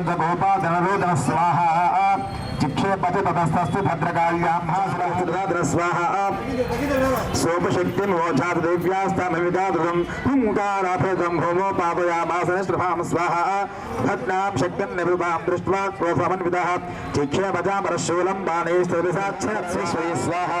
गंगभूपाधनरोध स्वाहा चिक्षेपति ततस्तु भद्रकाल्याम्भासुरस्वाहा सोपशक्तिं मोक्षात् देव्यास्तामविदादृतं हुङ्काराफेदं होमो पापयामासनश्रभां स्वाहा। भद्नां शक्तिं निरुपां दृष्ट्वा क्रोधमन्वितः। चिक्षेपजामरशूलं बाणैस्तविसाक्षात् स्वाहा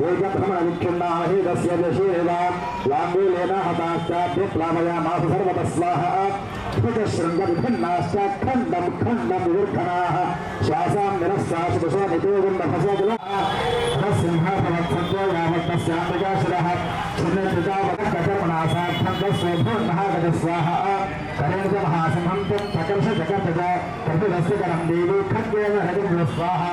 वीगभ्रमविच्छिन्नामहीदस्य दशीरिदाम् लाङ्गूलेन हताश्चाभ्युप्लामयामास सर्वतस्वाहा उपजशृङ्गविभिन्नाश्च खण्डं खण्डं विवर्धनाः श्वासां निरस्साशुदशो नितोगुण्डफसोदुलसिंहासमत्सन्तो यावत्तस्यान्तजाशुरः छिन्नचितावतकटपणासार्थन्दस्वभूर्महागजस्वाहा करेन्द्रमहासिंहं तं प्रकर्षजगत्तज प्रभुदस्य करं देवी खड्गेन हरिन्द्रस्वाहा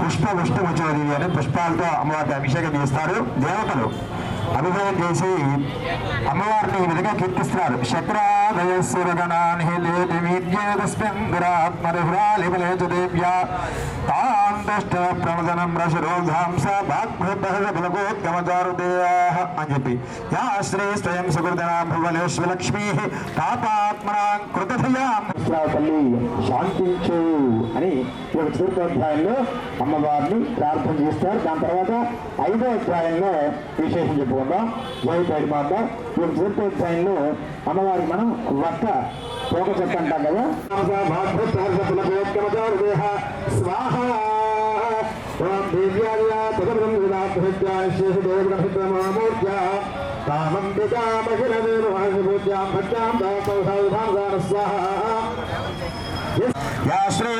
పుష్ప పుష్పముచోది అని పుష్పాలతో అమ్మవారికి అభిషేకం చేస్తారు. దేవతలు అభిషేకం చేసి అమ్మవారిని ఈ విధంగా కీర్తిస్తున్నారు. శక్రాదయస్సురగణాన్హిలేదిమీద్యేదస్మింగురాత్మరిహ్రాలిబలేజ తాంతష్ట ప్రమదనం రశరోధాంస భాగ్భృతగమగోద్గమచారుదేయాః అని చెప్పి. యా శ్రీ స్వయం సుకృతనా భువనేశ్వలక్ష్మీ పాపాత్మనాం కృతధియాం. తల్లి శాంతించు అని ఈ యొక్క చతుర్థాధ్యాయంలో అమ్మవారిని ప్రార్థన చేస్తారు దాని తర్వాత ఐదో అధ్యాయంలో విశేషం చెప్పుకుందాం జై మాత ఈ యొక్క అధ్యాయంలో అమ్మవారికి మనం వక్క పోక చెట్టు అంటాం కదా స్వాహ ఓం దేవ్యాయ భక్త్యాం స్వాహ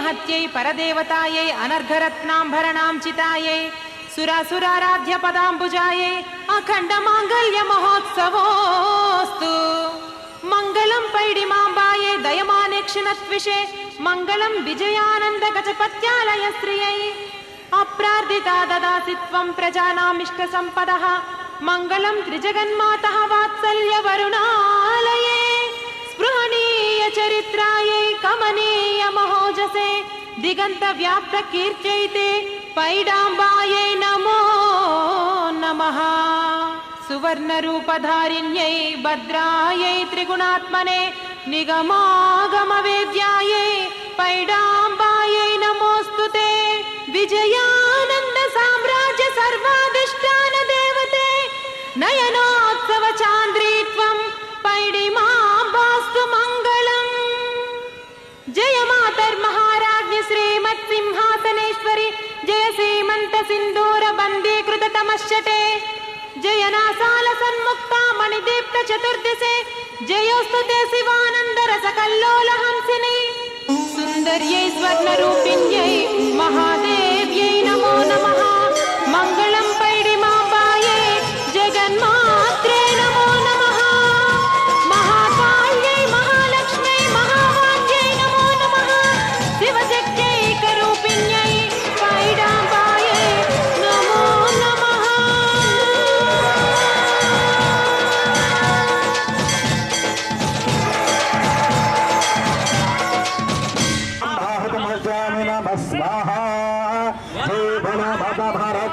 ब्रह्महत्यै परदेवतायै अनर्घरत्नाम्भरणाञ्चितायै सुरासुराराध्यपदाम्बुजायै, अखण्डमाङ्गल्यमहोत्सवोऽस्तु। मङ्गलं पैडिमाम्बायै दयमाने क्षिणत्विषे मङ्गलं विजयानन्दगजपत्यालयश्रियै अप्रार्थिता ददासि त्वं प्रजानामिष्टसम्पदः, मङ्गलं त्रिजगन्मातः वात्सल्यवरुणालये, स्पृहणीयचरित्रायै कमने दिगन्तव्याप्तकीर्त्यैते पैडाम्बायै नमो नमः। सुवर्णरूपधारिण्यै भद्रायै त्रिगुणात्मने निगमागमवेद्यायै पैडाम्बा పశ్యతే జయనాసాల సన్ముక్త మణిదీప్త చతుర్దిశే. జయోస్తు తే శివానంద రస హంసిని సుందర్యై స్వర్ణ రూపిణ్యై మహాదేవ్యై నమో నమః. మంగళ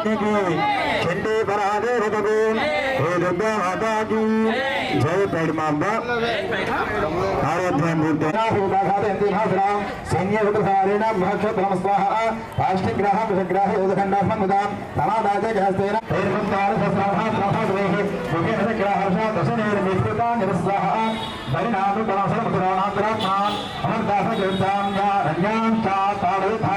माता की झंडे पर आगे रखबे हे दुर्गा माता की जय पेड़ माता आराध्यम भूतेना सुभाषा देवी भाषणा सैन्य उपसारेण महर्ष ब्रह्म स्वाहा पाष्टिग्रह विग्रह उदखंडासम मुदाम समादाते गहस्तेन हेमंतार सस्राभा प्रभा ग्रहे मुखे हर्षा दशनेर मित्रता निरस्वाहा परिणाम कलासर मथुरानांतरात्मा अमरदास ग्रंथां या रण्यां चा तारे था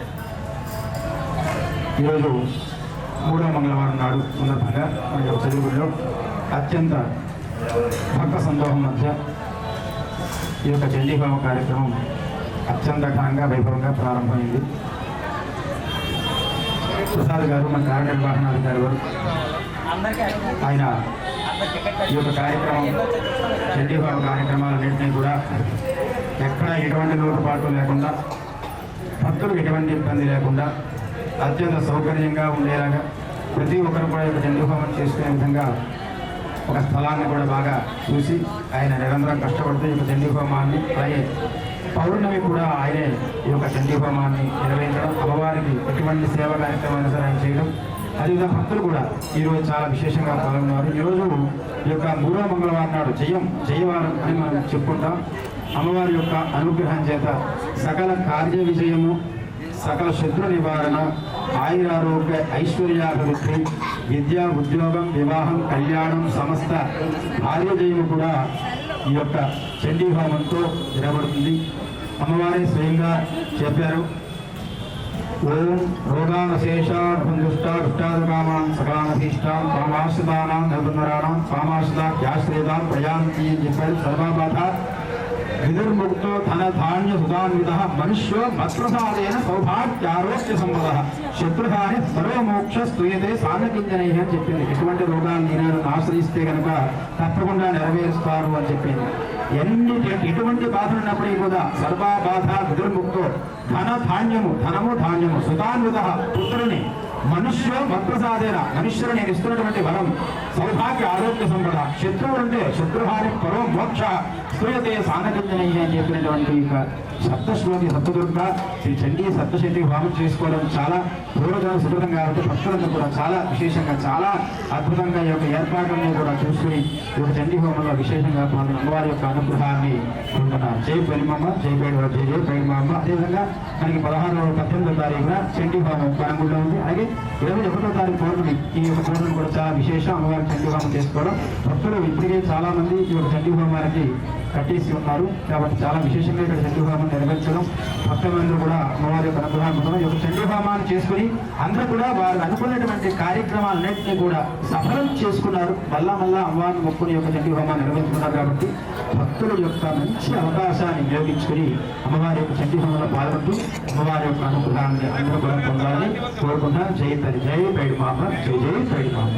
ఈరోజు మూడో మంగళవారం నాడు సందర్భంగా మన యొక్క తెలుగులో అత్యంత భక్త సందోహం మధ్య ఈ యొక్క చండీభావ కార్యక్రమం అత్యంత ఘనంగా వైభవంగా ప్రారంభమైంది. ప్రసాద్ గారు మన కార్యనిర్వహణాధికారి గారు ఆయన ఈ యొక్క కార్యక్రమం చండీభావ కార్యక్రమాలన్నింటినీ కూడా ఎక్కడ ఎటువంటి లోటుపాట్లు లేకుండా భక్తులకు ఎటువంటి ఇబ్బంది లేకుండా అత్యంత సౌకర్యంగా ఉండేలాగా ప్రతి ఒక్కరు కూడా ఈ యొక్క చేసుకునే విధంగా ఒక స్థలాన్ని కూడా బాగా చూసి ఆయన నిరంతరం కష్టపడుతూ ఈ యొక్క చండీహోమాన్ని అలాగే పౌర్ణమి కూడా ఆయనే ఈ యొక్క చండీహోమాన్ని నిర్వహించడం అమ్మవారికి ఎటువంటి సేవ కార్యక్రమాలు సరే ఆయన చేయడం అదేవిధంగా భక్తులు కూడా ఈరోజు చాలా విశేషంగా పాల్గొన్నారు. ఈరోజు ఈ యొక్క మూడవ మంగళవారం నాడు జయం జయవారం అని మనం చెప్పుకుంటాం. అమ్మవారి యొక్క అనుగ్రహం చేత సకల కార్య విజయము సకల శత్రు నివారణ ఆయురారోగ్య ఐశ్వర్యాభివృద్ధి విద్య ఉద్యోగం వివాహం కళ్యాణం సమస్త భార్యదేవి కూడా ఈ యొక్క చండీ హోమంతో నిలబడుతుంది అమ్మవారే స్వయంగా చెప్పారు. ఓం రోగానశేషార్భుష్టాభిష్టాదకామాన్ సకలానభీష్టాం కామాశ్రితానాం నిర్బంధరాణం కామాశ్రితాభ్యాశ్రితాం ప్రయాంతి అని చెప్పారు. సర్వాబాధ విదుర్ముక్తో ధన ధాన్య సుధాన్విత మనుష్యో మత్ప్రసాదేన సౌభాగ్యారోగ్య సంపద శత్రుహాని సర్వమోక్ష స్తూయతే సానకింజనై అని చెప్పింది। ఎటువంటి రోగాలు నేను ఆశ్రయిస్తే కనుక తప్పకుండా నెరవేరుస్తారు అని చెప్పింది। ఎన్ని ఎటువంటి బాధలు ఉన్నప్పటికీ కూడా సర్వా బాధ విదుర్ముక్తో ధన ధాన్యము ధనము ధాన్యము సుధాన్విత పుత్రుని మనుష్య మత్ప్రసాదేన మనుష్యులు నేను ఇస్తున్నటువంటి వరం సౌభాగ్య ఆరోగ్య సంపద శత్రువు అంటే శత్రుహాని పరో మోక్ష ಸೂರ್ಯೋದಯ ಸಾಂಗದಲ್ಲೇ ಏನಿದೆ ಏಪ್ರಿಲ್ ಒಂದು ಈಗ సప్తశ్లోని సప్తదుర్గ శ్రీ చండీ సప్తశతి హోమం చేసుకోవడం చాలా పూర్వజన సుకృతం కాబట్టి భక్తులందరూ కూడా చాలా విశేషంగా చాలా అద్భుతంగా ఈ యొక్క ఏర్పాట్లను కూడా చూసుకుని ఈ యొక్క చండీ హోమంలో విశేషంగా పాల్గొన్న అమ్మవారి యొక్క అనుగ్రహాన్ని పొందుతున్నారు జై పరిమామ జై పేరు జై జై పెరిమమ్మ అదేవిధంగా మనకి పదహారు పద్దెనిమిదో తారీఖున చండీ హోమం పరంగుల్లో ఉంది. అలాగే ఇరవై ఒకటో తారీఖు పౌర్ణమి ఈ యొక్క పౌర్ణమి కూడా చాలా విశేషం. అమ్మవారి చండీ హోమం చేసుకోవడం భక్తులు ఇప్పటికే చాలా మంది ఈ యొక్క చండీ హోమానికి కట్టేసి ఉన్నారు. కాబట్టి చాలా విశేషంగా ఇక్కడ చండీ హోమం నెరవేర్చడం భక్తులందరూ కూడా అమ్మవారి యొక్క అనుగ్రహం యొక్క చండీహోమాన్ని చేసుకుని అందరూ కూడా వారు అనుకున్నటువంటి కార్యక్రమాలన్నింటినీ కూడా సఫలం చేసుకున్నారు. మళ్ళా మళ్ళా అమ్మవారిని మొక్కుని యొక్క చండీ హోమాన్ని నిర్వహించుకున్నారు కాబట్టి భక్తుల యొక్క మంచి అవకాశాన్ని వినియోగించుకుని అమ్మవారి యొక్క చండీహోమంలో పాల్గొంటూ అమ్మవారి యొక్క అనుగ్రహాన్ని అందరూ కూడా పొందాలని కోరుకుంటున్నాను. జై తరి జై పైడి మామ జై జై పైడి మామ.